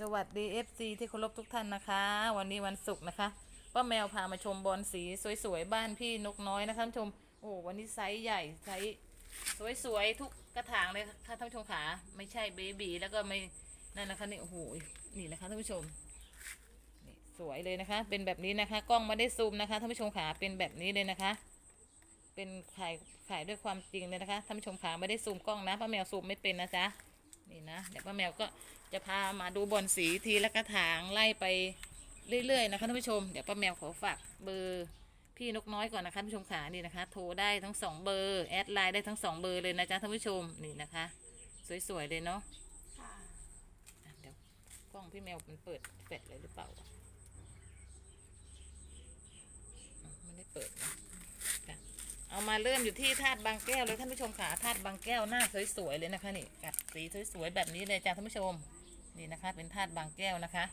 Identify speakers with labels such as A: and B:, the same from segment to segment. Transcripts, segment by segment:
A: สวัสดี FC ที่เคารพทุกท่านนะคะ วันนี้วันศุกร์นะคะป้าแมวพามาชมบอลสีสวยๆบ้านพี่นกน้อยนะคะท่านผู้ชมโอ้วันนี้ไซส์ใหญ่ไซส์สวยๆทุกกระถางเลยค่ะท่านผู้ชมขาไม่ใช่เบบีแล้วก็ไม่นั่นนะคะนี่โอ้โหนี่นะคะท่านผู้ชมนี่สวยเลยนะคะ เป็นแบบนี้นะคะ กล้องไม่ได้ซูมนะคะท่านผู้ชมขาเป็นแบบนี้เลยนะคะ เป็นขายขายด้วยความจริงเลยนะคะท่านผู้ชมขาไม่ได้ซูมกล้องนะป้าแมวซูมไม่เป็นนะจ๊ะ นี่นะเดี๋ยวป้าแมวก็จะพามาดูบอลสีทีละกระถางไล่ไปเรื่อยๆนะคะท่านผู้ชมเดี๋ยวป้าแมวขอฝากเบอร์พี่นกน้อยก่อนนะคะท่านผู้ชมขานี่นะคะ โทรได้ทั้งสองเบอร์แอดไลน์ได้ทั้งสองเบอร์เลยนะจ๊ะท่านผู้ชมนี่นะคะ สวยๆเลยเนาะ
B: ค่ะ
A: อะเดี๋ยวกล้องพี่แมวมันเปิดแฟลชเลยหรือเปล่าอะไม่ได้เปิดนะจ้ะ เอามาเริ่มอยู่ที่ธาตุบางแก้วเลยท่านผู้ชมขาธาตุบางแก้วหน้าสวยๆเลยนะคะนี่กัดสีสวยๆแบบนี้เลยจ้ะท่านผู้ชมนี่นะคะ เป็นธาตุบางแก้วนะคะ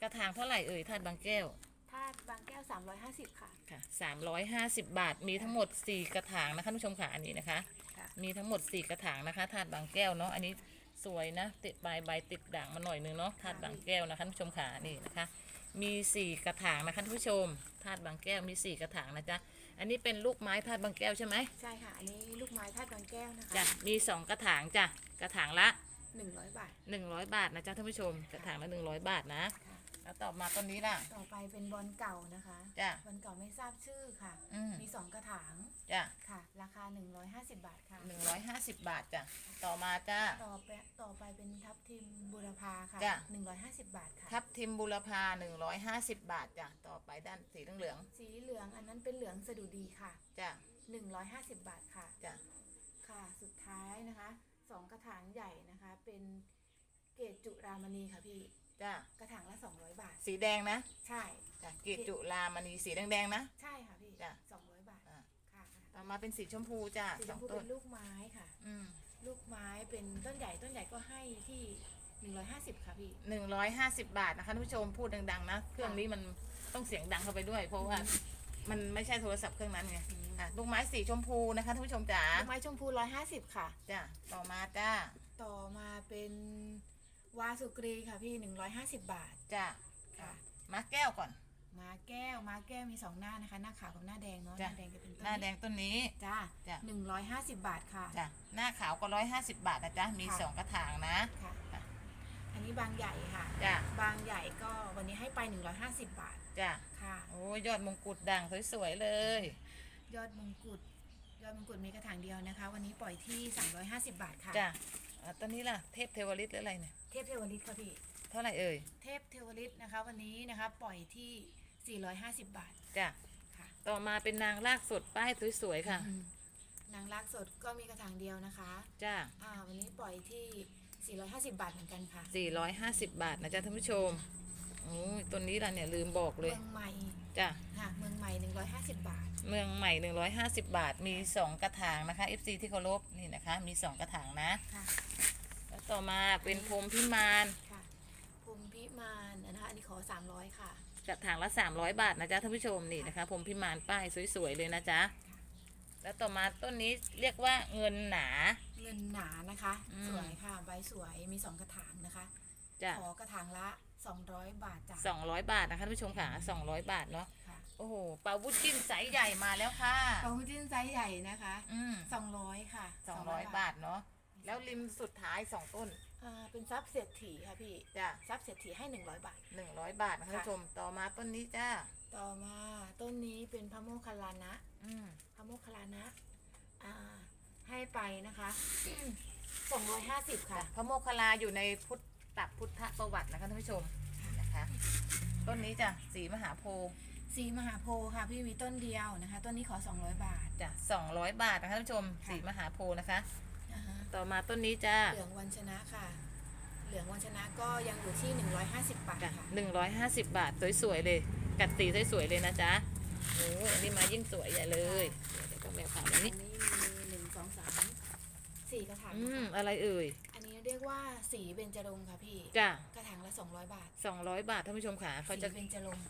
A: กระถางเท่าไหร่เอ่ยธาตุบางแก้ว
B: ธาตุบางแก้ว 350 ค่ะ
A: ค่ะสามร้อยห้าสิบบาทมีทั้งหมดสี่กระถางนะคะท่านผู้ชมขาอันนี้นะคะ
B: ค่ะ
A: มีทั้งหมดสี่กระถางนะคะธาตุบางแก้วเนาะอันนี้สวยนะติดใบใบติดด่างมาหน่อยนึงเนาะธาตุบางแก้วนะคะท่านผู้ชมขานี่นะคะ มีสี่กระถางนะคะท่านผู้ชมธาตุบางแก้วมีสี่กระถางนะจ๊ะ อันนี้เป็นลูกไม้ธาตุบางแก้วใช่ไหม
B: ใช่ค่ะอันนี้ลูกไม้ธาตุบางแก้วนะคะ
A: จ้ะมีสองกระถางจ้ะกระถางละ
B: 100 บาท
A: หนึ่งร้อยบาทนะจ๊ะท่านผู้ชมกระถางละหนึ่งร้อยบาทนะ
B: ค่ะ
A: แล้วต่อมาต้นนี้ล่ะ
B: ต่อไปเป็นบอลเก่านะคะ
A: จ้ะ
B: บอลเก่าไม่ทราบชื่อค่ะ
A: อืม
B: มี2กระถาง
A: จ้ะ
B: ค่ะ ราคา 150 บาทค่ะ
A: หนึ่งร้อยห้าสิบบาทจ้ะต่อมาจ้า
B: ต่อไปต่อไปเป็นทับทิมบุรพาค่ะ
A: จ้ะ
B: 150 บาทค่ะ
A: ทับทิมบุรพา150บาทจ้ะต่อไปด้านสีเหลือง
B: สีเหลืองอันนั้นเป็นเหลืองสะดุดีค่ะ
A: ๆจ้ะ
B: 150 บาทค่ะ
A: จ้ะ
B: ค่ะสุดท้ายนะคะสองกระถางใหญ่นะคะ เป็นเกรดจุรามณีค่ะพี่
A: จ้ะ
B: กระถางละ 200 บาท
A: สีแดงนะ
B: ใช่
A: จ้ะกิจุลามณีสีแดงๆนะ
B: ใช่ค่ะพี่
A: จ้ะ
B: สองร้อยบาท
A: อ่า
B: ค่ะ
A: ต่อมาเป็นสีชมพูจ้ะ
B: สี
A: ส
B: ช
A: อ
B: ม
A: ง
B: พู
A: ต้
B: เป็นนลูกไม้ค่ะ
A: อืม
B: ลูกไม้เป็นต้นใหญ่ต้นใหญ่ก็ให้ที่หนึ่งร้อยห้าสิบค่ะพี่
A: หนึ่งร้อยห้าสิบบาทนะคะท่านผู้ชมพูดดังๆนะ เครื่องนี้มันต้องเสียงดังเข้าไปด้วย เพราะว่ามันไม่ใช่โทรศัพท์เครื่องนั้นไงอะลูกไม้สีชมพูนะคะท่านผู้ชมจ๋า
B: ลูกไม้ชมพูร้อยห้าสิบค่ะ
A: จ้ะต่อมาจ้า
B: ต่อมาเป็น วาสุกรีค่ะพี่หนึ่งร้อยห้าสิบบาท
A: จ้ะ
B: ค่ะ
A: มาแก้วก่อน
B: ม้าแก้วม้าแก้วมีสองหน้านะคะ หน้าขาวกับหน้าแดงเนาะห
A: จ้ะ
B: น้าแดงจะเป็นต้น
A: หน้าแดงต้นนี้
B: จ้า
A: จ้ะ
B: หนึ่งร้อยห้าสิบบาทค่ะ
A: จ้ะหน้าขาวก็ร้อยห้าสิบบาทนะจ๊ะมี
B: ค่ะ
A: สองกระถางนะ
B: ค่ะ
A: จ้ะ
B: อันนี้บางใหญ่ค่ะ
A: จ้ะ
B: บางใหญ่ก็วันนี้ให้ไปหนึ่งร้อยห้าสิบบาท
A: จ้ะ
B: ค่ะ
A: โอ้ยยอดมงกุฎด่างสวยๆเลย
B: ยอดมงกุฎยอดมงกุฎมีกระถางเดียวนะคะ วันนี้ปล่อยที่ 350 บาทค่ะ
A: จ้ะ อะตอนนี้ล่ะเทพเทวฤทธิ์หรืออะไรเนี่ย
B: เทพเทวฤทธิ์ค่ะพี่
A: เท่าไหร่เอ่ย
B: เทพเทวฤทธิ์นะคะ วันนี้นะคะปล่อยที่ 450 บาท
A: จ้ะ
B: ค่ะ
A: ต่อมาเป็นนางรากสดป้ายสวยๆค่ะ
B: อืมนางรักสดก็มีกระถางเดียวนะคะ
A: จ้ะ
B: อ่าวันนี้ปล่อยที่ 450 บาทเหมือนกันค่ะ
A: 450 บาทนะจ๊ะท่านผู้ชมโอ้ยต้นนี้ล่ะเนี่ยลืมบอกเล
B: เมื
A: ย
B: องใหม่
A: จ้ะ
B: ค่ะเมืองใหม่ 150 บาท
A: เมืองใหม่ 150 บาทมี 2 กระถางนะคะ FC ที่เคารพนี่นะคะ มี 2 กระถางนะ
B: ค่ะ
A: แล้ว ต่อมาเป็นพรมพิมาน
B: ค่ะภูมิพิมานนะคะอันนี้ขอ300ค่ะ
A: กระถางละ300บาทนะจ๊ะท่านผู้ชมนี่นะคะพรมพิมานป้ายสวยๆเลยนะจ๊ะแล้วต่อมาต้นนี้เรียกว่าเงินหนา
B: เงินหนานะคะ
A: อืม
B: สวยค่ะใบสวยมี2กระถางนะคะ
A: จ้ะ
B: ขอกระถางละ200บาทจ้ะ
A: 200บาทนะคะท่านผู้ชมค่ะ200บาทเนาะ
B: ค่ะ
A: โอ้โหปลาวุ้นจิ้นไซส์ใหญ่มาแล้วค่ะ
B: ปลาหุ้จิ้นไซส์ใหญ่นะคะ
A: อืม
B: 200ค่ะ
A: 200บาทเนาะ แล้วริมสุดท้าย2ต้น
B: อ่าเป็นทรัพย์เศรษฐีค่ะพี่
A: จ้ะ
B: ทรัพย์เศรษฐีให้ 100 บาท
A: 100บาทนะคะท่านผู้ชมต่อมาต้นนี้จ้า
B: ต่อมาต้นนี้เป็นพระโมคคัลลานะ
A: อืม
B: พระโมคคัลลานะอ่าให้ไปนะคะ 250 ค่ะ
A: พระโมคคัลลาอยู่ในพุทธตักพุทธประวัตินะคะท่านผู้ชมนะคะ ต้นนี้จ้ะสีมหาโพธิ์
B: สีมหาโพธิ์ค่ะพี่มีต้นเดียวนะคะ ต้นนี้ขอ 200 บาท
A: จ้ะ200บาทนะคะท่านผู้ชม
B: ค่ะ
A: สีมหาโพธิ์นะคะ
B: อ่าฮะ
A: ต่อมาต้นนี้จ้า
B: เหลืองวันชนะค่ะ เหลืองวันชนะก็ยังอยู่ที่ 150 บาท
A: จ้ะ
B: ค่ะ
A: หนึ่งร้อยห้าสิบบาทสวยๆเลย กัดสีสวยๆเลยนะจ๊ะโอ้ยอันนี้มายิ่งสวยใหญ่เลยเดี๋ยวก็แมวขาอัน
B: อัน
A: นี้
B: นี้มีหนึ่งสองสามสี่กระถาง
A: อืม
B: นะคะ
A: อะไรเอ่ย
B: อันนี้เรียกว่าสีเบญจรงค์ค่ะพี่
A: จ้ะ
B: กระถางละ 200 บาท
A: สองร้อยบาทท่านผู้ชมขาเขาจะ
B: สีเบญจรงค์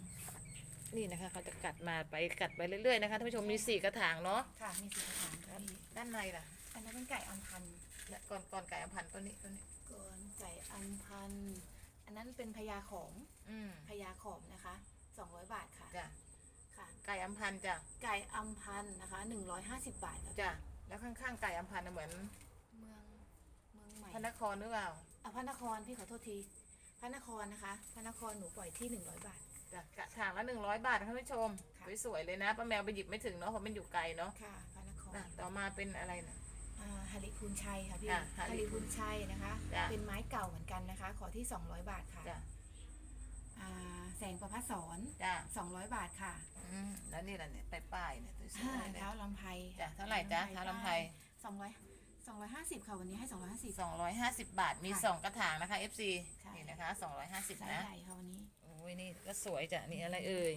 A: นี่นะคะเขาจะกัดมาไปกัดไปเรื่อยๆนะคะท่านผู้ชมมีสี่กระถางเนาะ
B: ค่ะ มีสีกระถางค่ะพี่
A: ด้านในล่ะ
B: อันนั้นเป็นไก่อัมพันธ์
A: และก่อนก่อนไก่อำพันธ์ต้นนี้ต้นนี้
B: กก่อนไก่อัมพันธ์อันนั้นเป็นพญาของ
A: อืม
B: พญาขอมนะคะ 200 บาทค่ะ
A: จ้ะ
B: ค่ะ
A: ไก่อัมพันธ์จ้ะ
B: ไก่อัมพันธ์นะคะ 150 บาทค่ะ
A: จ้ะแล้วข้างๆไก่อัมพันธ์น่ะเหมือน
B: เมืองเมืองใหม่
A: พระนครหรือเปล่า
B: อะพระนครพี่ขอโทษที พระนครนะคะ พระนครหนูปล่อยที่ 100 บาท
A: จ้ะกระถางละหนึ่งร้อยบาทท่านผู้ชม
B: ค่ะ
A: สวยๆเลยนะป้าแมวไปหยิบไม่ถึงเนาะเพราะมันอยู่ไกลเนาะ
B: ค่ะ พระนคร
A: นะต่อมาเป็นอะไรนะ
B: อ่า ฮาริพูนชัยค่ะพี่
A: ค่ะ
B: ฮา
A: ฮาริ
B: ริพูนชัยนะคะ
A: จ้ะ
B: เป็นไม้เก่าเหมือนกันนะคะ ขอที่ 200 บาทค่ะ
A: จ้ะ
B: อ่าแสงประพัสสอน
A: จ้ะ
B: 200 บาทค่ะ
A: อืมแล้วนี่แหละเนี่ยป้ายๆเนี่ยสวย
B: อ่า
A: ๆเลย
B: เท้าลำไพ
A: จ้ะเท่าไหร่จ๊ะเท้าลำไพ
B: สองร้อยสองร้อยห้าสิบค่ะวันนี้ให้สองร้อยห้าสิบ
A: สองร้อยห้าสิบบาทมี
B: ค่ะ
A: สองกระถางนะคะ FC
B: ใช่
A: นี่นะคะสองร้อยห้าสิบ
B: ไซส์
A: นะ
B: ใหญ่ค่ะวันนี้
A: โอ้ยนี่ก็สวยจ้ะนี่อะไรเอ่ย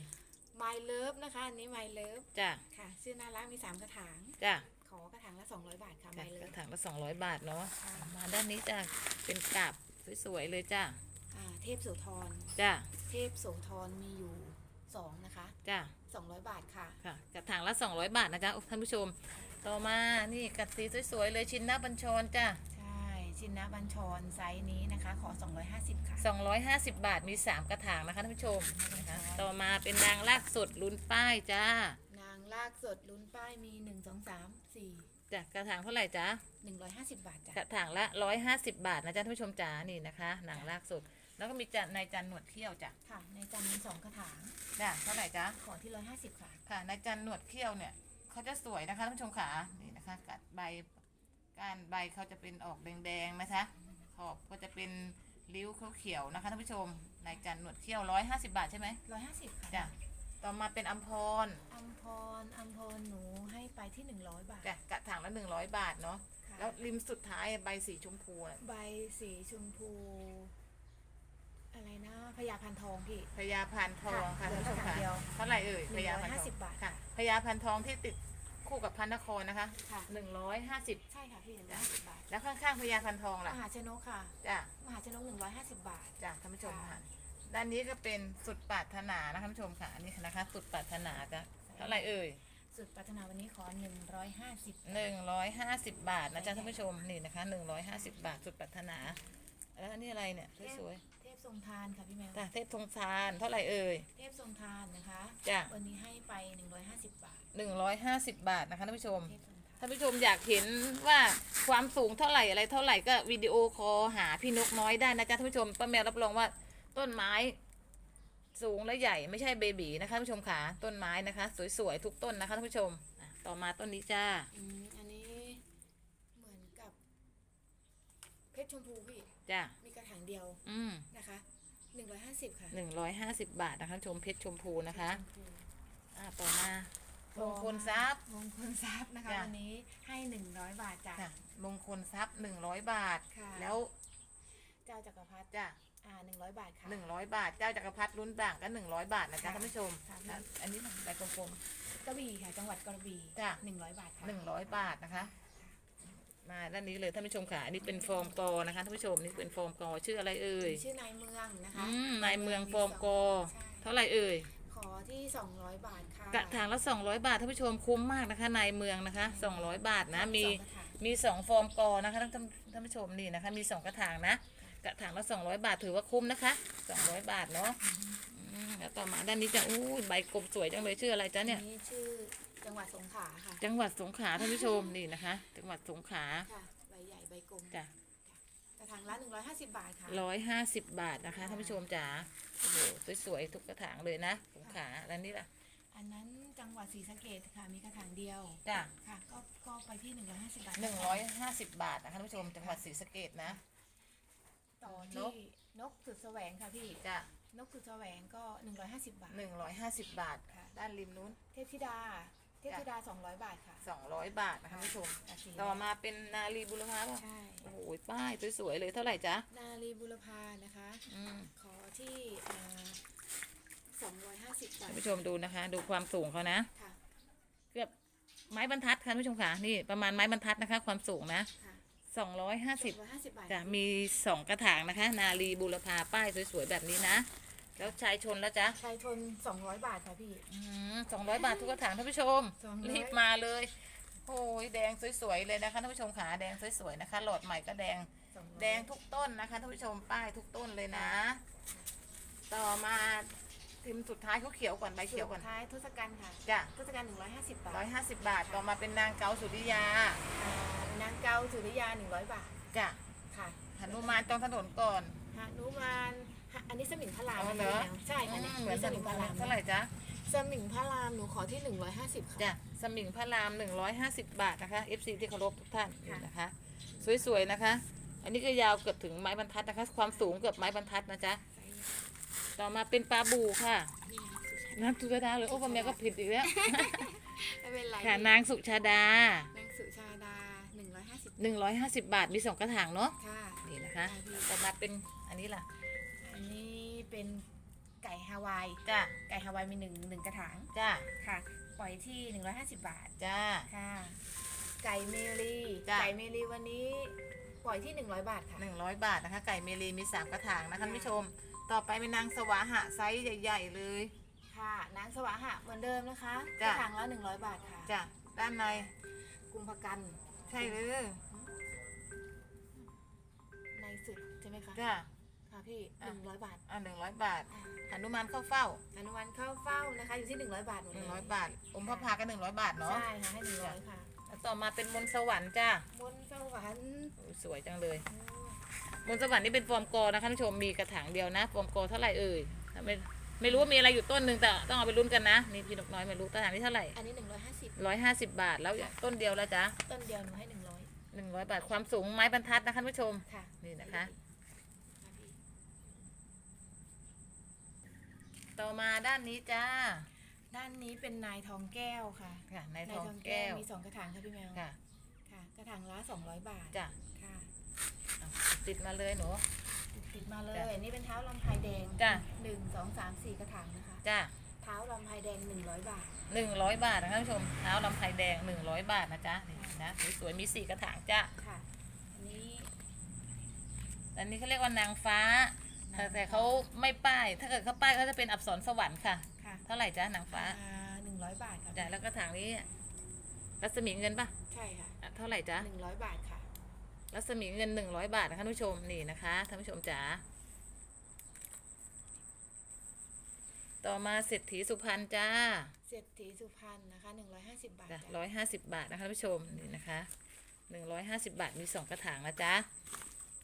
B: My Love นะคะ อันนี้ My Love
A: จ้ะ
B: ค่ะ ชื่อน่ารักมีสามกระถาง
A: จ้ะ
B: ขอกระถางละ200บาทค่ะ
A: จ้ะ
B: My
A: กระ
B: Love
A: ถางละสองร้อยบาทเนาะ
B: ค่ะ
A: มาด้านนี้จ้ะเป็นกาบสวยๆเลยจ้ะ
B: อ่าเทพโสธร
A: จ้ะ
B: เทพโสธรมีอยู่สองนะคะ
A: จ้ะ
B: 200บาทค่ะ
A: ค่ะกระถางละ200บาทนะจ๊ะท่านผู้ชม ต่อมานี่กัดสีสวยๆเลยชิ้นหน้าบัญชรจ้ะ
B: ใช่ชินนะบัญชรไซส์นี้นะคะ ขอ 250 ค่ะ
A: 250 บาทมี 3 กระถางนะคะท่านผู้ชมนะคะต่อมาเป็นนางลากสดลุ้นป้ายจ้านา
B: งลากสดลุ้นป้ายมี 1 2 3 4
A: จ้ะกระถางเท่าไหร่จ๊ะ
B: 150 บาทจ้ะ
A: กระถางละ 150 บาทนะจ๊ะท่านผู้ชมจ๋านี่นะคะนางลากสดแล้วก็มีจันนายจันหนวดเขี้ยวจ้ะ
B: ค่ะในจานมีสองกระถาง
A: จ้ะเท่าไหร่จ๊ะ
B: ขอที่ 150 ค่ะ
A: ค่ะนายจันหนวดเขี้ยวเนี่ยเขาจะสวยนะคะท่านผู้ชมขานี่นะคะกัดใบ ก้านใบเขาจะเป็นออกแดงๆนะคะ ขอบก็จะเป็นริ้วเขียวๆนะคะท่านผู้ชมนายจันหนวดเขี้ยวร้อยห้าสิบาทใช่ไหม
B: 150ค่ะ
A: จ้ะต่อมาเป็นอัมพร
B: อัมพรอัมพรหนูให้ไปที่100บาท
A: จ้ะกระถางละหนึ่งร้อยบาทเนาะ
B: ค่ะ
A: แล้วริมสุดท้ายใบสีชมพูน่ะ
B: ใบสีชมพู อะไรนะพญาพันทองพี่
A: พญาพันทองค่ะ
B: ค่ะ
A: ท่านผู้ชม
B: เหลือกระถาง
A: ค่ะ
B: เดียว
A: เท่าไหร่เอ่ยพญาพันทอง
B: 150บาท
A: ค่ะพญาพันทองที่ติด คู่กับพันนครนะคะ
B: ค่ะ
A: หนึ่งร้อยห้าสิบ
B: ใช่ค่ะพี่หนึ่งร้อยห้าสิบบาท
A: แล้วข้างๆพญาพันทอง
B: ม
A: ล่ะ
B: หาชนกค่ะ
A: จ้ะ
B: มหาชนกหนึ่งร้อยห้าสิบบาท
A: จ้ะท่านผู้ชม
B: ค่ะ
A: ค่ะ ด้านนี้ก็เป็นสุดปรารถนานะคะท่านผู้ชมค่ะอันนี้นะคะ สุดปรารถนาจ้ะเท่าไหร่เอ่ย
B: สุดปรารถนาวันนี้ขอหนึ่งร้อยห้าสิบ
A: หนึ่งร้อยห้าสิบบาทนะจ๊ะท่านผู้ชมนี่นะคะหนึ่งร้อยห้าสิบบาทสุดปรารถนา แล้วอันนี้อะไรเนี่ยสวย
B: เทพทรงทานค่ะพี่แมว
A: ๆจ้ะเทพธงทานเท่าไหร่เอ่ย
B: เทพทรงทานนะคะ
A: จ้ะ
B: วันนี้ให้ไปหนึ่งร้อยห้าสิบบาท
A: หนึ่งร้อยห้าสิบบาทนะคะท่านผู้ชม
B: เทพทรงทาน
A: ท่านผู้ชมอยากเห็นว่าความสูงเท่าไหร่อะไรเท่าไหร่ก็วิดีโอคอลหาพี่นกน้อยได้นะจ๊ะท่านผู้ชมป้าแมวรับรองว่าต้นไม้ สูงและใหญ่ไม่ใช่เบบีนะคะท่านผู้ชมขาต้นไม้นะคะ สวยๆทุกต้นนะคะท่านผู้ชมอะต่อมาต้นนี้จ้า
B: อืมอันนี้เหมือนกับ เพชรชมพูพี่
A: จ้า
B: มี กระถางเดียว
A: อืม
B: นะคะหนึ่งร้อยห้าสิบค่ะ
A: หนึ่งร้อยห้าสิบบาทนะคะท่านผู้ชมเพชรชมพูนะคะ
B: ชมพู
A: อะต่อมาม
B: ต่
A: ง
B: อมา
A: คลทรัพย์
B: มงคลทรัพย์นะคะ
A: จ้ะ
B: วันนี้ให้หนึ่งร้อยบาทจ้ะ
A: ค่ะมงคลทรัพย์หนึ่งร้อยบาท
B: ค่ะ
A: แล้ว
B: เจ้าจักรพรรดิ
A: จ้า
B: อ่าหนึ่งร้อยบาทค่ะ
A: หนึ่งร้อยบาท เจ้าจักรพรรดิรุ่นด่างก็หนึ่งร้อยบาทนะจ๊ะ
B: ค่ะ
A: ท่านผู้ชม
B: ค่ะ
A: อะอันนี้ใบกลม
B: กระบี่ค่ะ จังหวัดกระบี่
A: จ้ะ
B: หนึ่งร้อยบาท
A: ๆ
B: ค่ะ
A: หนึ่งร้อยบาทนะคะ มาด้านนี้เลยท่านผู้ชมค่ะอันนี้เป็นฟอร์มกอนะคะท่านผู้ชมนี่เป็นฟอร์มกอชื่ออะไรเอ่ย
B: ชื่อนายเมืองนะคะ
A: อืมนายเมืองฟอร์มกอ
B: ใช่
A: เท่าไหร่เอ่ย
B: ขอที่สองร้อยบาทค่ะ
A: กระถางละ200 บาทท่านผู้ชมคุ้มมากนะคะนายเมืองนะคะ 200 บาทนะมี
B: สองกระถาง
A: มีสองฟอร์มกอนะคะท่านท่านผู้ชมนี่นะคะมีสองกระถางนะกระถางละ200บาทถือว่าคุ้มนะคะ200บาทเนาะอืมแล้วต่อมาด้านนี้จะอู้ยใบกลมสวยจังเลยชื่ออะไรจ๊ะเนี่ย
B: อันนี้ชื่อ จังหวัดสงขลาค่ะ
A: จังหวัดสงขลาท่านผู้ชมนี่นะคะ จังหวัดสงขลา
B: ค่ะใบใหญ่ใบกลม
A: จ้ะ
B: กระถางละหนึ่งร้อยห้าสิบบาทค่ะ
A: ร้อยห้าสิบบาทนะคะท่านผู้ชมจ๋าโอ้โหสวยๆทุกกระถางเลยนะสงขลาแล้วนี่ล่ะ
B: อันนั้นจังหวัดศรีสะเกดค่ะมีกระถางเดียว
A: จ้ะ
B: ค่ะ ก็ก็ไปที่หนึ่งร้อยห้าสิบบาท
A: หนึ่งร้อยห้าสิบบาทนะคะท่านผู้ชมจังหวัดศรีสะเกดนะ
B: ต่อน
A: ก
B: ที่นกสุดแสวงค่ะพี่
A: จ้ะ
B: นกสุดแสวงก็หนึ่งร้อยห้าสิบบาท
A: หนึ่งร้อยห้าสิบบาท
B: ค่ะ
A: ด้านริมนู้น
B: เทพธิดา เทพธิดาสองร้อยบาทค่ะ
A: สองร้อยบาทนะคะท่านผู้ชม
B: อะสี
A: ต่อมาเป็นนาลีบุรพาป่ะ
B: ใช่
A: โอ้โหป้ายสวยๆเลยเท่าไหร่จ๊ะ
B: นาลีบุรพานะคะ
A: อืม
B: ขอที่สองร้อยห้าสิบบา
A: ท่า
B: ท
A: นผู้ชมดูนะคะ ดูความสูงเขานะ
B: ค่ะ
A: เกือบไม้บรรทัดค่ะท่านผู้ชมค่ะนี่ประมาณไม้บรรทัดนะคะ ความสูงนะ
B: ค่ะ
A: สองร้อยห้าสิบ
B: ร้อยห้าสิบบาท
A: จะมีสองกระถางนะคะ นาลีบุรพาป้ายสวยๆแบบนี้นะ แล้วชายชนแล้วจ๊ะ
B: ชายทนสองร้อยบาทค่ะพี่
A: สองร้อยบาททุกกระถางท่านผู้ชม
B: 200
A: รีบมาเลยโอ้ยแดงสวยๆเลยนะคะท่านผู้ชมขาแดงสวยๆนะคะ หลอดใหม่ก็แดง
B: สองร้อย
A: แดงทุกต้นนะคะท่านผู้ชมป้ายทุกต้นเลยนะ ต่อมาพิมพ์สุดท้ายเขาเขียวก่อนใบ
B: สุ
A: เขียวก่อน
B: ดท้ายทศกัณฐ์ค่ะ
A: จ้ะ
B: ทศกัณฐ์หนึ่งร้อยห้าสิบบาท
A: ร้อยห้าสิบบาท ต่อมาเป็นนางเกาสุริยา
B: อ่านางเกาสุริยาหนึ่งร้อยบาท
A: จ้ะ
B: ค่ะ
A: หนุมานตรงถนนก่อน
B: หนุมานฮะ อันนี้สมิงพระราม
A: เอาเหรอ
B: นะใช่ค่ะ
A: อื
B: เนี่ย
A: มเหมือน
B: ส
A: ส
B: มิ
A: มิ
B: ง
A: ง
B: พ
A: พ
B: ระราร
A: ระามมเท่าไหร่จ๊ะ
B: สมิงพระรามหนูขอที่หนึ่งร้อยห้าสิบค่ะ
A: จ้ะสมิงพระรามหนึ่งร้อยห้าสิบบาทนะคะ FC ที่เคารพทุกท่านนี่
B: ค่ะ
A: นะคะ สวยๆนะคะ อันนี้ก็ยาวเกือบถึงไม้บรรทัดนะคะ ความสูงเกือบไม้บรรทัดนะจ๊ะต่อมาเป็นปลาบูค่ะน้ำสุชาดาเลยโอ้ปลาแมวก็ผิดอีกแล้ว
B: ไม่เป็นไร
A: ค่ะนางสุชาดา
B: นางสุชาดาหนึ่งร้อยห้าสิบ
A: หนึ่งร้อยห้าสิบบาทมีสองกระถางเนาะ
B: ค่ะ
A: นี่นะคะ
B: ค่ะพี่
A: ต่อมาเป็นอันนี้ล่ะ
B: อันนี้ เป็นไก่ฮาวาย
A: จ้า
B: ไก่ฮาวายมีหนึ่งหนึ่งกระถาง
A: จ้า
B: ค่ะ ปล่อยที่หนึ่งร้อยห้าสิบบาท
A: จ้า
B: ค่ะ ไก่เมลี
A: จ้ะ
B: ไก่เมลีวันนี้ปล่อยที่หนึ่งร้อยบาทค่ะ
A: หนึ่งร้อยบาทนะคะ ไก่เมลีมีสามกระถางนะคะท่านผู้ชม ต่อไปเป็นนางสวาหะไซส์ใหญ่ๆเลย
B: ค่ะนางสวะหะเหมือนเดิมนะคะก
A: จ้ะ
B: ระถางละหนึ่งร้อยบาทค่ะ
A: จ้าด้านใน
B: กุมภกัน
A: ใช่เลย
B: ในสุดใช่ไหมคะ
A: จ้า
B: ค่ะพี่ห
A: อะ
B: นึ่งร้อยบาท
A: อ่าหนึ่งร้อยบาท
B: อ่า
A: หนุมานเข้าเฝ้า
B: อนุวันเข้าเฝ้านะคะ อยู่ที่หนึ่งร้อยบาทหมด
A: ห
B: เล
A: นึ่
B: ย
A: งร้อยบาท อมพระพาก็หนึ่งร้อยบาทเนาะ
B: ใช่ค่ะให้หนึ่งร้อยค่ะ
A: แล้วต่อมาเป็นมนต์สวรรค์จ้า
B: บนสวรรค์
A: โอ้ยสวยจังเลย
B: โอ้
A: มนต์สวรรค์นี่เป็นฟอร์มกอนะคะท่านผู้ชมมีกระถางเดียวนะฟอร์มกอเท่าไหร่เอ่ยถ้าไม่ไม่รู้ว่ามีอะไรอยู่ต้นหนึ่งแต่ต้องเอาไปลุ้นกันนะนี่พี่นกน้อยไม่รู้กระถางนี้เท่าไหร่
B: อันนี้หนึ่งร้อยห้าสิบ
A: ร้อยห้าสิบบาทแล้วต้นเดียวแล้วจ้ะ
B: ต้นเดียวหนูให้หนึ่งร้อย
A: หนึ่งร้อยบาทความสูงไม้บรรทัดนะคะท่านผู้ชม
B: ค่ะ
A: นี่นะคะ
B: ค่ะพี่
A: ต่อ มาด้านนี้จ้า
B: ด้านนี้เป็นนายทองแก้วค่ะ
A: ค่ะใน
B: นาย
A: ทอง
B: ทอง
A: แก้ว
B: มีสองกระถางค่ะพี่แมว
A: ค่ะ
B: ค่ะ กระถางละสองร้อยบาท
A: จ้ะ
B: ค่ะ
A: เอาติดมาเลยหนู
B: ติดมาเลย
A: จ้ะ
B: นี่เป็นเท้าลำไพแดง
A: จ้ะ
B: หนึ่งสองสามสี่กระถางนะคะ
A: จ้า
B: เท้าลำไพแดงหนึ่งร้อยบาท
A: หนึ่งร้อยบาทนะคะท่านผู้ชมเท้าลำไพแดงหนึ่งร้อยบาทนะจ๊ะนี่นะสวยๆมีสี่กระถางจ้า
B: ค่ะอันนี้
A: อันนี้เขาเรียกว่านางฟ้า
B: นางฟ้า
A: แต่แต่เขาไม่ป้าย ถ้าเกิดเขาป้ายเขาจะเป็นอักษรสวรรค์ค่ะ
B: ค่ะ
A: เท่าไหร่จ้านางฟ้า
B: หนึ่งร้อยบาทค่ะ
A: จ้ะแล้วกระถางนี้ รัศมีเงินปะ
B: ใช่ค่ะ
A: อะ เท่าไหร่จ้า
B: หนึ่งร้อยบาทค่ะ
A: รัศมีเงินหนึ่งร้อยบาทนะคะท่านผู้ชมนี่นะคะท่านผู้ชมจ๋าต่อมาเศรษฐีสุพรรณจ้า
B: เศรษฐีสุพรรณนะคะหนึ่งร้อยห้าสิบบาท
A: จ้ะ
B: จ้ะ
A: ร้อยห้าสิบบาทนะคะท่านผู้ชมนี่นะคะหนึ่งร้อยห้าสิบบาทมีสองกระถางนะจ๊ะ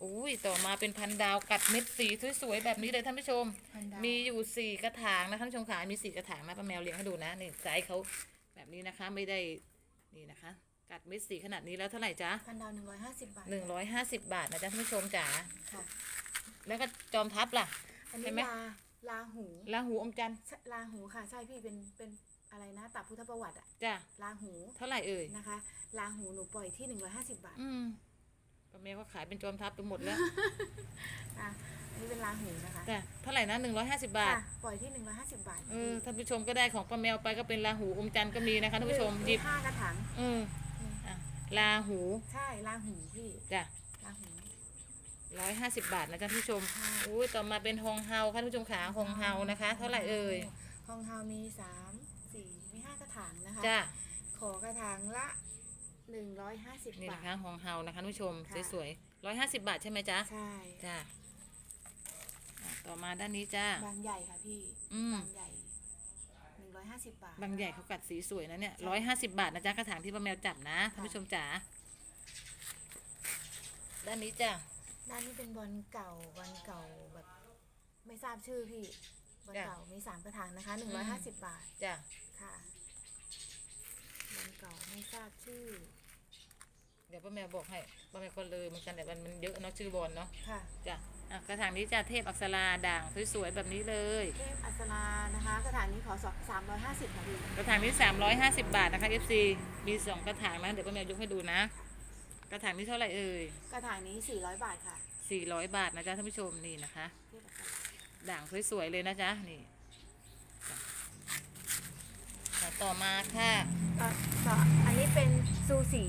A: อุ้ยต่อมาเป็นพันดาวกัดเม็ดสีสวยๆแบบนี้เลยท่านผู้ชม
B: พันดาว
A: มีอยู่สี่กระถางนะคะท่านผู้ชมค่ะมีสี่กระถางนะป้าแมวเลี้ยงให้ดูนะนี่ไซส์เขาแบบนี้นะคะไม่ได้นี่นะคะ กัดเม็ดสีขนาดนี้แล้วเท่าไหร่จ๊ะ
B: พันดาวหนึ่งร้อยห้าสิบบาท
A: หนึ่งร้อยห้าสิบบาทนะจ๊ะท่านผู้ชมจ๋า
B: ค่ะ
A: แล้วก็จอมทัพล่ะ
B: อัน
A: เห็
B: นี้
A: นไหม
B: ลาลาหู
A: ลาหูอมจันทร์
B: ใช่ลาหูค่ะ ใช่พี่เป็นเป็นอะไรนะตับพุทธประวัติอะ
A: จ้ะ
B: ลาหู
A: เท่าไหร่เอ่ย
B: นะคะลาหูหนูปล่อยที่หนึ่งร้อยห้าสิบบาท
A: อืม ป้าแมวก็ขายเป็นจอมทัพไปหมดแล้ว
B: อะอันนี้เป็นลาหูนะคะ
A: จ้ะเท่าไหร่นะหนึ่งร้อยห้าสิบบาท
B: ค่ะปล่อยที่หนึ่งร้อยห้าสิบบาท
A: เออท่านผู้ชมก็ได้ของป้าแมวไปก็เป็นลาหูอมจันทร์ก็มีนะคะท่านผู้ชมหยิบ
B: ห้ากระถาง
A: เอออะลาหู
B: ใช่ลาหูพี่
A: จ้ะ
B: ลาหู
A: ร้อยห้าสิบบาทนะจ๊ะท่านผู้ชม
B: ค่ะ
A: อุ้ยต่อมาเป็นฮองเฮาค่ะท่านผู้ชมขาฮองเฮานะคะ เท่าไหร่เอ่ย
B: ฮองเฮามีสามสี่มีห้ากระถางนะคะ
A: จ้ะ
B: ขอกระถางละ หนึ่งร้อยห้าสิบ
A: นี่
B: บา
A: นะ
B: ท
A: คะฮองเฮานะคะท่านผู้ชม
B: ค่ะ
A: สวยๆร้อยห้าสิบบาทใช่ไหมจ๊ะ
B: ใช่
A: จ้ะอะต่อมาด้านนี้จ้า
B: บางใหญ่ค่ะพี่
A: อืม
B: บางใหญ่หนึ่งร้อยห้าสิบบาท
A: บางใหญ่เขากัดสีสวยนะเนี่ย
B: ใช่
A: ร้อยห้าสิบบาทนะจ๊ะกระถางที่ป้าแมวจับนะท่านผู้ชมจ๋าด้านนี้จ้ะ
B: ด้านนี้เป็นบอลเก่าบอลเก่าแบบ ไม่ทราบชื่อพี่บอลเก่ามีสามกระถางนะคะหนึ่งร้อยห้าสิบบาท
A: จ้ะ
B: ค่ะบอลเก่าไม่ทราบชื่อ
A: เดี๋ยวป้าแมวบอกให้ป้าแมวก็เลยเหมือนกันแต่มันมันเยอะเนาะชื่อบอลเนาะ
B: ค่ะ
A: จ้ะอะกระถางนี้จ้ะเทพอักษราด่างสวยๆแบบนี้เลย
B: เทพอัศรานะคะกระถางนี้ขอสามร้อยห้าสิบค่ะพี่
A: กระถางนี้ 350 บาทนะคะ FC มีสองกระถางนะเดี๋ยวป้าแมวยกให้ดูนะ กระถางนี้เท่าไหร่เอ่ย
B: กระถางนี้สี่ร้อยบาทค่ะ
A: 400 บาทนะจ๊ะท่านผู้ชมนี่นะคะ
B: เทพอัศรา
A: ด่างสวยๆเลยนะจ๊ะนี่จ้ะอะต่อมาค่ะ
B: ต่อต่ออันนี้เป็นซูสี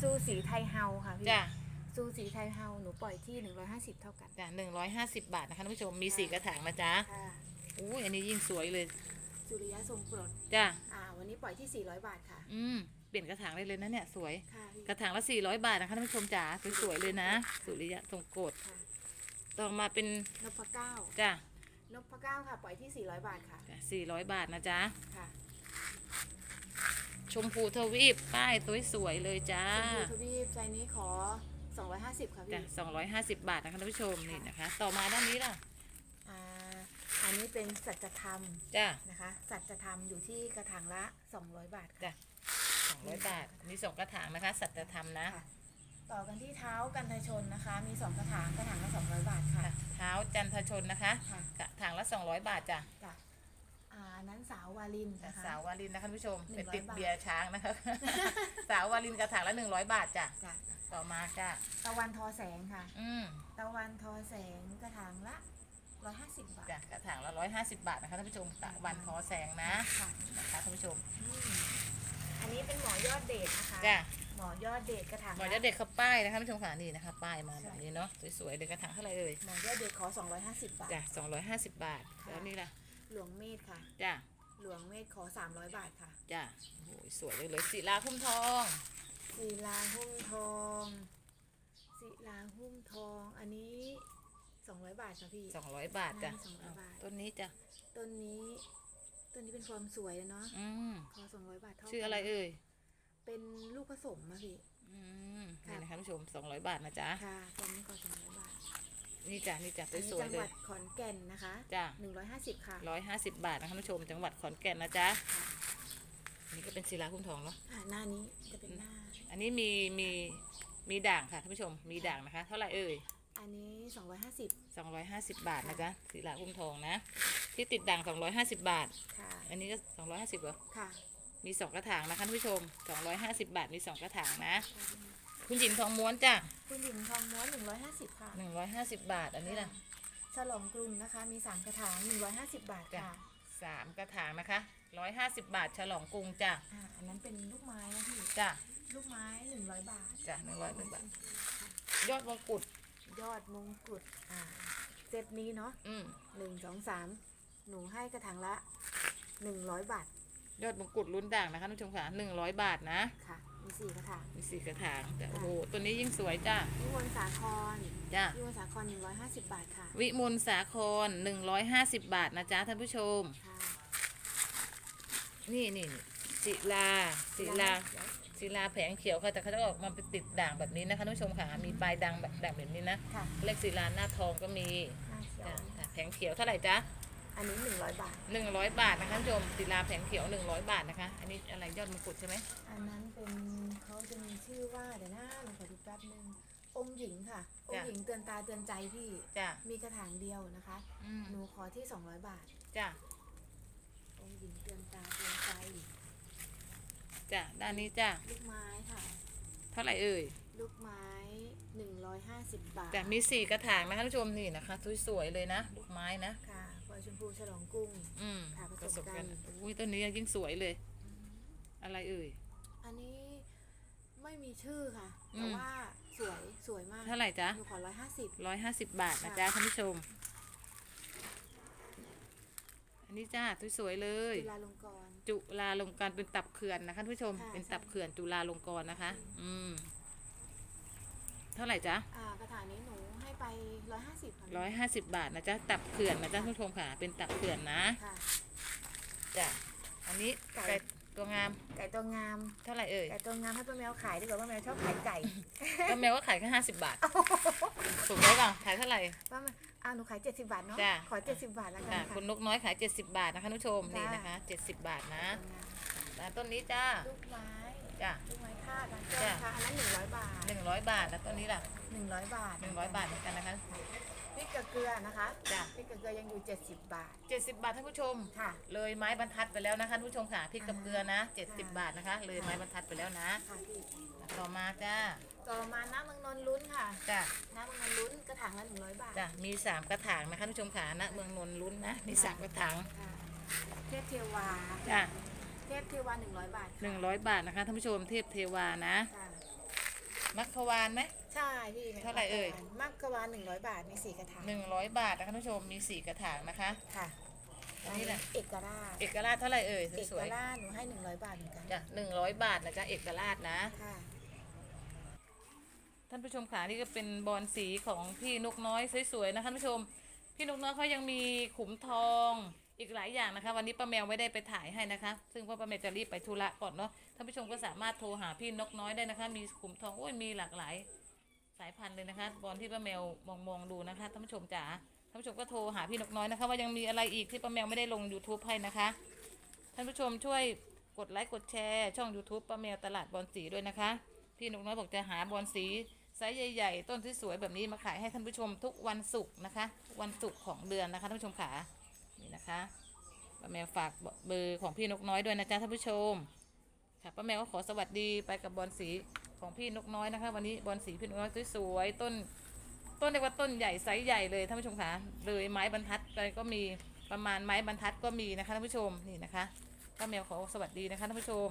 B: ซูสีไทยเฮาค่ะพี่
A: จ้ะ
B: ซูสีไทยเฮาหนูปล่อยที่หนึ่งร้อยห้าสิบเท่ากัน
A: จ้ะ150บาทนะคะท่านผู้ชมมีสี่กระถางนะจ๊ะ
B: ค่ะ
A: อุ้ยอันนี้ยิ่งสวยเลย
B: สุริยะทรงกรด
A: จ้ะ
B: อ่า วันนี้ปล่อยที่สี่ร้อยบาทค่ะ
A: อืมลี่ยนกระถางได้เลยนะเนี่ยสวย
B: ค่ะพี่
A: กระถางละ400บาทนะคะท่านผู้ชมจ๋าสวยๆเลยนะ สุริยะทรงกฎ
B: ค่ะ
A: ต่อมาเป็น
B: นพเก้า
A: จ้ะ
B: นพเก้าค่ะ ปล่อยที่ 400 บาทค่ะ
A: จ้ะ400บาทนะจ๊ะ
B: ค่ะ
A: ชมพูทวีปป้ายสวยๆเลยจ้า
B: ชมพูทวีปใจนี้ขอ 250 ค่ะ
A: จ้ะ
B: พี่
A: 250บาทนะคะท่านผู้ชมนี่นะคะ ต่อมาด้านนี้ล่ะ
B: อ่าอันนี้เป็นสัจธรรม
A: จ้ะ
B: นะคะ สัจธรรมอยู่ที่กระถางละ 200 บาทค่ะ
A: จ้ะ200บาทมีสองกระถางนะคะ สัจธรรมนะ
B: ค่ะ ต่อกันที่เท้ากันทชนนะคะ มี 2 กระถางกระถางละ 200 บาทค่ะ
A: ค่ะเท้าจันทชนนะคะ
B: ค่ะ
A: กระถางละ200บาทจ้ะ
B: จ้ะ อ่าอันนั้นสาววาลิน
A: จ้ะ
B: นะคะ
A: สาววาลินนะคะท่านผู้ชม
B: 100
A: เป็นติด
B: บาท
A: เบียร์ช้างนะคะ สาววาลินกระถางละ100บาทจ้ะ
B: จ้ะ
A: ต่อมาจ้ะ
B: ตะวันทอแสงค่ะ
A: อืม
B: ตะวันทอแสงกระถางละ150บาท
A: จ้ะกระถางละ150บาทนะคะท่านผู้ชมตะวันทอแสงนะ
B: ค่ะ
A: นะคะท่านผู้ชม
B: อืมอันนี้เป็นหมอยอดเดชนะคะ
A: จ้ะ
B: หมอยอดเดชกระถาง
A: หมอจะเด็กเขาป้ายนะคะท่านผู้ชมค่ะนี่นะคะ ป้ายมาแบบนี้เนาะสวยๆเลยกระถางเท่าไหร่เอ่ย
B: หมอยอดเดชขอ 250 บาท
A: จ้ะ250บาท แล้วนี่ล่ะ
B: หลวงเมธค่ะ
A: จ้ะ
B: หลวงเมธขอ 300 บาทค่ะ
A: จ้ะโอ้ยสวยเลยเลยศิลาพุ่มทอง
B: ศิลาหุ้มทองศิลาหุ้มทอง อันนี้ 200 บาทค่ะพี่
A: 200 บาทจ้ะ
B: สองร้อยบาท
A: อ้าวต้นนี้จ้ะ
B: ต้นนี้ต้นนี้เป็นความสวยเนาะ
A: อืม
B: ขอ200 บาทเท่ากัน
A: ชื่ออะไรเอ่ย
B: เป็นลูกผสมอะพี่
A: อืม
B: ค่ะ
A: นี่นะคะท่านผู้ชม 200 บาทนะจ๊ะ
B: ค่ะตอนนี้ขอ200บาท
A: นี่จ้ะนี่จ้ะ
B: อันนี้
A: สวย
B: จัง
A: ๆเล
B: หวั
A: ย
B: ดขอนแก่นนะคะ
A: จ้ะ
B: 150ค่ะ
A: 150บาทนะคะท่านผู้ชมจังหวัดขอนแก่นนะจ๊ะ
B: ค่ะ
A: นี่ก็เป็นศิลาพุ่มทองเนาะ
B: อ่าหน้านี้จะเป็นหน้า
A: อันนี้มีมีมีด่างค่ะท่านผู้ชมมีด่างนะคะ เท่าไหร่เอ่ย
B: อันนี้250
A: 250 บาทนะจ๊ะศิลาพุ่มทองนะ ที่ติดด่าง 250 บาท
B: ค่ะ
A: อันนี้ก็ 250เหรอ
B: ค่ะ
A: มี 2 กระถางนะคะท่านผู้ชม 250 บาทมี 2 กระถางนะคุณ หญิงทองม้วนจ้ะ
B: คุณหญิงทองม้วน150 ค่ะ
A: 150 บาท อันนี้ล่ะ
B: ฉลองกรุงนะคะ มี 3 กระถาง 150 บาท
A: จ้ะ
B: ค่ะ
A: สามกระถางนะคะ 150 บาท ฉลองกรุงจ้ะ
B: อ่าอันนั้นเป็นลูกไม้นะพี่
A: จ้ะ
B: ลูกไม้ 100 บาท
A: จ้ะ100 1บาท ยอดมงกุฎ
B: ยอดมงกุฎ อ่า เซตนี้เนาะ
A: อืม
B: หนึ่งสองสามหนูให้กระถางละ 100 บาท
A: ยอดมงกุฎลุ้นด่างนะคะท่านผู้ชมค่ะ100 บาทนะ
B: ค่ะ มีสี่กระถาง
A: มีสี่กระถางแต่โอ้โหตัวนี้ยิ่งสวยจ้ะ
B: วิมลสาคร
A: จ้ะ
B: วิมลสาคร150บาทค่ะ
A: วิมลสาคร150บาทนะจ๊ะท่านผู้ชม
B: ค่ะ
A: นี่นี่นี่ศิลาศิลาศิลาแผงเขียวค่ะแต่เขาจะออกมาเป็นติดด่างแบบนี้นะคะท่านผู้ชมค่ะมีปลายด่างแบบด่างแบบนี้นะ
B: ค่ะ
A: เรียกศิลาหน้าทองก็มี
B: หน้าเขียว
A: จ้ะอะแผงเขียวเท่าไหร่จ๊ะ
B: อันนี้ 100 บาท
A: 100 บาทนะคะท่านผู้ชมศิลาแผงเขียว 100 บาทนะคะ อันนี้อะไรยอดมงกุฎใช่ไหม
B: อันนั้นเป็นเขาจะมีชื่อว่าเดี๋ยวนะหนูขอดูแป๊บนึงองค์หญิงค่ะ องค์หญิงเตือนตาเตือนใจพี่
A: จ้ะ
B: มีกระถางเดียวนะคะ
A: อืม
B: หนูขอที่ 200 บาท
A: จ้ะ
B: องค์หญิงเตือนตาเตือนใจ
A: จ้ะด้านนี้จ้ะ
B: ลูกไม้ค่ะ
A: เท่าไหร่เอ่ย
B: ลูกไม้ 150 บาท
A: จ้ะมีสี่กระถางนะคะท่านผู้ชมนี่นะคะสวยๆเลยนะลูกไม้นะ
B: ค่ะ พลอยชมพูฉลองกุ้ง
A: อืม
B: ค่ะผ
A: ผ
B: ส
A: ส
B: ม
A: ม
B: กั
A: กันนอุ้ยต้นนี้ยิ่งสวยเลย อะไรเอ่ย
B: อันนี้ไม่มีชื่อค่ะ
A: อื
B: แต่
A: ม
B: ว่าสวยสวยมาก
A: เท่าไหร่จ๊ะ
B: หนูขอ150
A: ร้อยห้าสิบบาทนะจ๊ะท่านผู้ชม อันนี้จ้าสวยๆเลย
B: จุฬาลงกรณ์
A: จุฬาลงกรณ์เป็นตับเขื่อนนะคะท่านผู้ชม
B: ค่ะ
A: เป็นตับเขื่อนจุฬาลงกรณ์นะคะ อืม เท่าไหร่จ๊ะ
B: อ่ากระถางนี้หนู ให้ไป150ค่ะ
A: ร้อยห้าสิบบาทนะจ๊ะตับเขื่อนนะจ๊ะท่านผู้ชมค่ะเป็นตับเขื่อนนะ
B: ค่ะ
A: จ้ะอันนี้
B: ไก่
A: ไก่ตัวงาม
B: ไก่ตัวงาม
A: เท่าไหร่เอ่ย
B: ไก่ตัวงามให้ป้าแมวขายดีกว่าป้าแมวชอบขายไก่
A: ก็แมวก็ขายแค่ห้าสิบบาทถูกไหมบ้างขายเท่าไหร่
B: ป้าแมวอ่าหนูขาย70บาทเนาะ
A: จ้ะ
B: ขอ70บาทแล้วกั
A: จ้ะ
B: นค่ะ
A: คุณนกน้อยขายเจ็ดสิบบาทนะคะท่านผู้ชม
B: จ้ะ
A: นี่นะคะเจ็ดสิบบาทนะ
B: ตัวงาม
A: แล้วต้นนี้จ้า
B: ลูกไม้
A: จ้ะ
B: ลูกไม้คาดบางแก้ว
A: จ้ะ
B: นะคะอันนั้น100บาท
A: หนึ่งร้อยบาทแล้วต้นนี้ล่ะ
B: 100บาท
A: หนึ่งร้อยบาทเหมือนกันนะคะ
B: พริกกับเกลือนะคะ
A: จ้ะ
B: พริกกับเกลือยังอยู่70บาท
A: เจ็ดสิบบาทท่านผู้ชม
B: ค่ะ
A: เลยไม้บรรทัดไปแล้วนะคะท่านผู้ชมค่ะพริกกับเกลือนะเจ็ดสิบ
B: ค่ะ
A: บาทนะคะ เลยไม้บรรทัดไปแล้วนะ
B: ค่ะพี่
A: ต่อมาจ้า
B: ต่อมาน้ำเมืองนนท์ลุ้นค่ะ
A: จ้ะ
B: น้ำเมืองนนท์ลุ้นกระถางละ100บาท
A: จ้ะมีสามกระถางนะคะท่านผู้ชมค่ะณเมืองนนท์ลุ้นนะมีสามกระถาง
B: ค่ะเทพเทวา
A: จ้ะ
B: เทพเทวา100บาทค่ะ
A: หนึ่งร้อยบาทนะคะท่านผู้ชมเทพเทวานะ
B: ค่ะ
A: มัคควานไหม
B: ใช่พี่
A: เท่าไหร่เอ่ย
B: มักกะวาน100บาท มีสี่กระถาง
A: หนึ่งร้อยบาทนะคะท่านผู้ชมมีสี่กระถางนะคะ
B: ค่ะ
A: อันนี้แหละ
B: เอกราช
A: เอกราชเท่าไหร่เอ่ย
B: เอก
A: สวย
B: ราชหนูให้หนึ่งร้อยบาทเหมือนกัน
A: ๆจ้ะหนึ่งร้อยบาทนะจ๊ะเอกราชนะ
B: ค่ะ
A: ท่านผู้ชมขานี่ก็เป็นบอลสีของพี่นกน้อยสวยๆนะท่านผู้ชม พี่นกน้อยเขายังมีขุมทอง อีกหลายอย่างนะคะ วันนี้ป้าแมวไม่ได้ไปถ่ายให้นะคะ ซึ่งเพราะป้าแมวจะรีบไปธุระก่อนเนาะท่านผู้ชมก็สามารถโทรหาพี่นกน้อยได้นะคะ มีขุมทองโอ้ยมีหลากหลายสายพันธุ์เลยนะคะบอลที่ป้าแมวมองมองดูนะคะท่านผู้ชมจ๋าท่านผู้ชมก็โทรหาพี่นกน้อยนะคะ ว่ายังมีอะไรอีกที่ป้าแมวไม่ได้ลง YouTube ให้นะคะ ท่านผู้ชมช่วยกดไลค์กดแชร์ ช่อง YouTube ป้าแมวตลาดบอลสีด้วยนะคะ พี่นกน้อยบอกจะหาบอลสีไซส์ใหญ่ๆ ต้นที่สวยแบบนี้มาขายให้ท่านผู้ชมทุกวันศุกร์นะคะ วันศุกร์ของเดือนนะคะท่านผู้ชมขา นะคะป้าแมวฝากเบอร์ของพี่นกน้อยด้วยนะจ๊ะท่านผู้ชม ค่ะป้าแมวก็ขอสวัสดีไปกับบอลสีของพี่นกน้อยนะคะ วันนี้บอลสีพี่นกน้อยสวยๆต้น ต้นเรียกว่าต้นใหญ่ไซส์ใหญ่เลยท่านผู้ชมคะเลยไม้บรรทัดไปก็มีประมาณไม้บรรทัดก็มีนะคะท่านผู้ชมนี่นะคะป้าแมวขอสวัสดีนะคะท่านผู้ชม